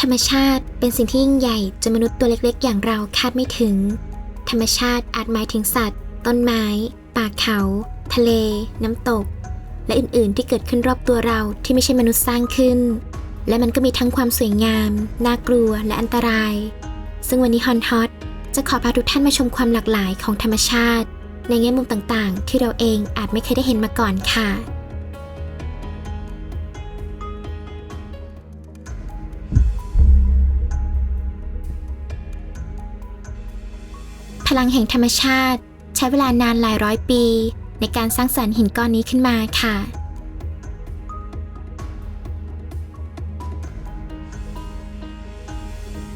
ธรรมชาติเป็นสิ่งที่ยิ่งใหญ่จนมนุษย์ตัวเล็กๆ อย่างเราคาดไม่ถึง ธรรมชาติอาจหมายถึงสัตว์ ต้นไม้ ป่าเขา ทะเล น้ำตก และอื่นๆ ที่เกิดขึ้นรอบตัวเราที่ไม่ใช่มนุษย์สร้างขึ้น และมันก็มีทั้งความสวยงาม น่ากลัวและอันตราย ซึ่งวันนี้ฮอนฮอตจะขอพาทุกท่านมาชมความหลากหลายของธรรมชาติ ในแง่มุมต่างๆ ที่เราเองอาจไม่เคยได้เห็นมาก่อนค่ะ ลังแห่งธรรมชาติ ใช้เวลานานหลายร้อยปี ในการสร้างสรรค์หินก้อนนี้ขึ้นมาค่ะ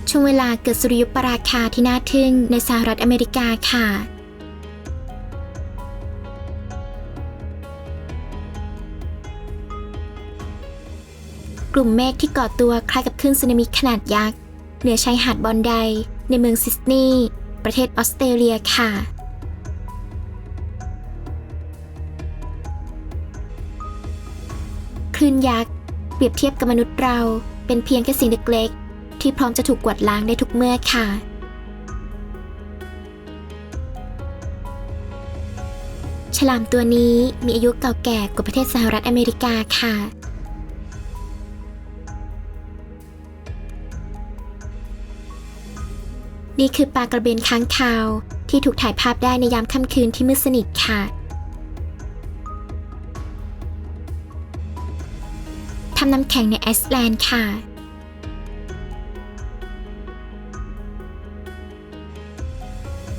ช่วงเวลาเกิดสุริยุปราคาที่น่าทึ่งในสหรัฐอเมริกาค่ะกลุ่มเมฆที่ก่อตัวคล้ายกับคลื่นสึนามิขนาดยักษ์เหนือชายหาดบอนได ในเมืองซิดนีย์ ประเทศออสเตรเลียค่ะคลื่นยักษ์เปรียบเทียบกับมนุษย์เราเป็นเพียงแค่สิ่งเล็กๆ ที่พร้อมจะถูกกวาดล้างได้ทุกเมื่อค่ะ ฉลามตัวนี้มีอายุเก่าแก่กว่าประเทศสหรัฐอเมริกาค่ะ นี่คือปลากระเบนค้างคาว ที่ถูกถ่ายภาพได้ในยามค่ำคืนที่มืดสนิทค่ะ ทำน้ำแข็งในไอซ์แลนด์ค่ะ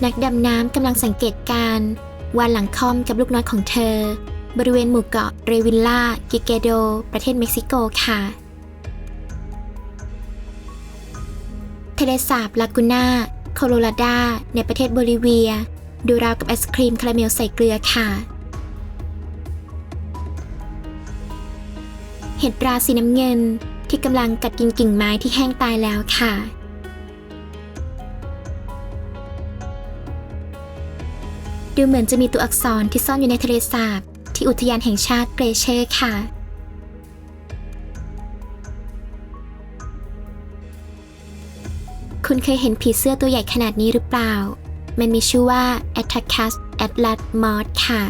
นักดำน้ำกำลังสังเกตการณ์วานหลังคอมกับลูกน้อยของเธอ บริเวณหมู่เกาะเรวิลล่า กิเกโด ประเทศเม็กซิโกค่ะ ทะเลสาบลากูน่าโคโลราดา ในประเทศโบลิเวีย ดูราวกับไอศครีมคาราเมลใส่เกลือค่ะ เห็ดราสีน้ำเงินที่กำลังกัดกินกิ่งไม้ที่แห้งตายแล้วค่ะ ดูเหมือนจะมีตัวอักษรที่ซ่อนอยู่ในทะเลสาบที่อุทยานแห่งชาติเกรเชอร์ค่ะ คุณเคยเห็นผีเสื้อตัวใหญ่ขนาดนี้หรือเปล่า มันมีชื่อว่า Attacus atlas moth ค่ะ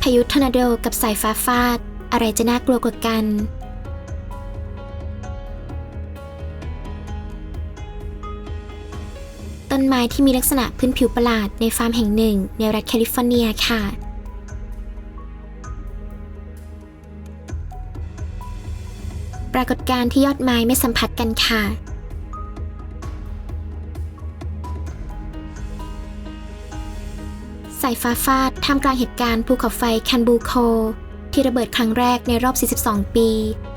พายุทอร์นาโดกับสายฟ้าฟาด อะไรจะน่ากลัวกว่ากัน ต้นไม้ที่มีลักษณะพื้นผิวประหลาดในฟาร์มแห่งหนึ่งในรัฐแคลิฟอร์เนียค่ะ รากฏการณ์ที่ยอดไม้ไม่สัมผัสกันค่ะ สายฟ้าฟาดท่ามกลางเหตุการณ์ภูเขาไฟคันบูโค ที่ระเบิดครั้งแรกในรอบ 42 ปี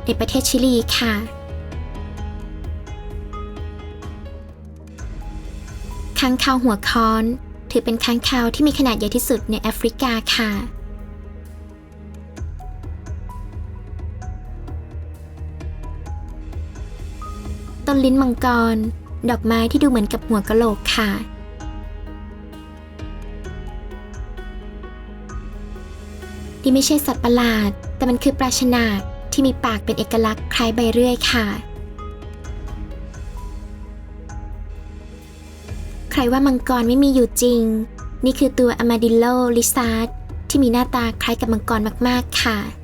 ในประเทศชิลีค่ะ ค้างคาวหัวค้อน ถือเป็นค้างคาวที่มีขนาดใหญ่ที่สุดในแอฟริกาค่ะ ต้นลิ้นมังกร ดอกไม้ที่ดูเหมือนกับหัวกะโหลกค่ะ นี่ไม่ใช่สัตว์ประหลาด แต่มันคือปลาชนากที่มีปากเป็นเอกลักษณ์คล้ายใบเรื่อยค่ะ ใครว่ามังกรไม่มีอยู่จริง นี่คือตัวอ m มาดิโลลิซาร์ดที่มีหน้าตาคล้ายกับมังกรมาก ๆ ค่ะ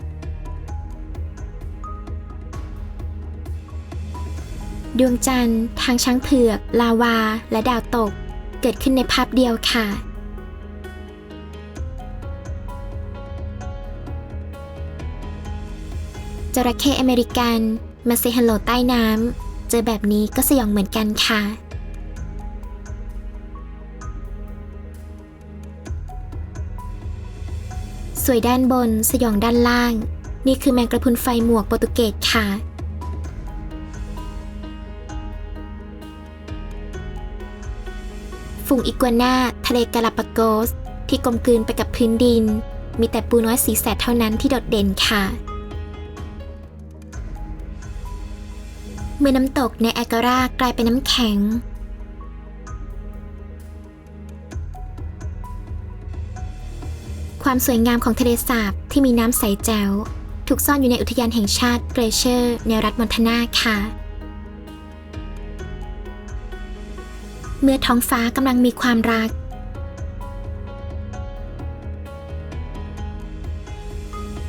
ดวงจันทร์ ทางช้างเผือก ลาวา และดาวตก เกิดขึ้นในภาพเดียวค่ะ จระเข้อเมริกัน มาเซฮัลโลใต้น้ำ เจอแบบนี้ก็สยองเหมือนกันค่ะสวยด้านบนสยองด้านล่าง นี่คือแมงกระพุนไฟหมวกโปรตุเกสค่ะ ฝูงอิกัวน่าทะเลกาลาปาโกส ที่กลมกลืนไปกับพื้นดิน มีแต่ปูน้อยสีแสดเท่านั้นที่โดดเด่นค่ะ เมื่อน้ำตกในแอการากลายเป็นน้ำแข็ง ความสวยงามของทะเลสาบที่มีน้ำใสแจ๋วถูกซ่อนอยู่ในอุทยานแห่งชาติเกรเชอร์ ในรัฐมอนทานาค่ะ เมื่อท้องฟ้ากำลังมีความรัก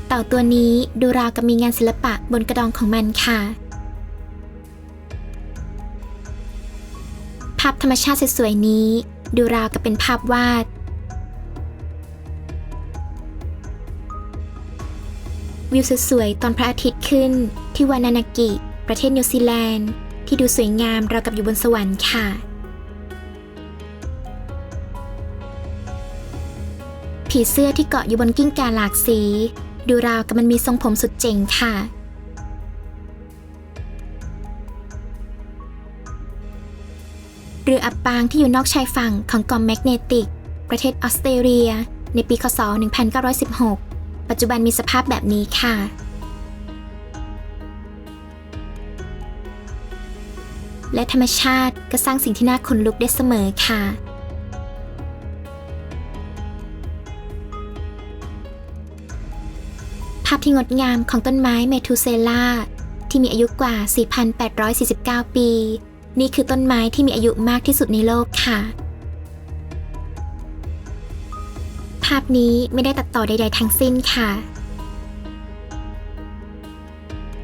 เต่าตัวนี้ดูราวกับมีงานศิลปะบนกระดองของมันค่ะ ภาพธรรมชาติสวยๆนี้ ดูราวกับเป็นภาพวาด วิวสวยๆตอนพระอาทิตย์ขึ้นที่วานานากิ ประเทศนิวซีแลนด์ ที่ดูสวยงามราวกับอยู่บนสวรรค์ค่ะ ผีเสื้อที่เกาะอยู่บนกิ้งก่าหลากสี ดูราวกับมันมีทรงผมสุดเจ๋งค่ะ เรืออับปางที่อยู่นอกชายฝั่งของเกอมแมกเนติก ประเทศออสเตรเลีย ในปีคศ 1916 ปัจจุบันมีสภาพแบบนี้ค่ะและธรรมชาติก็สร้างสิ่งที่น่าขนลุกได้เสมอค่ะาพที่งดงามของต้นไม้เมทูเซลาที่มีอายุกว่า 4,849 ปี นี่คือต้นไม้ที่มีอายุมากที่สุดในโลกค่ะ ภาพนี้ไม่ได้ตัดต่อใด ๆ ทั้งสิ้นค่ะ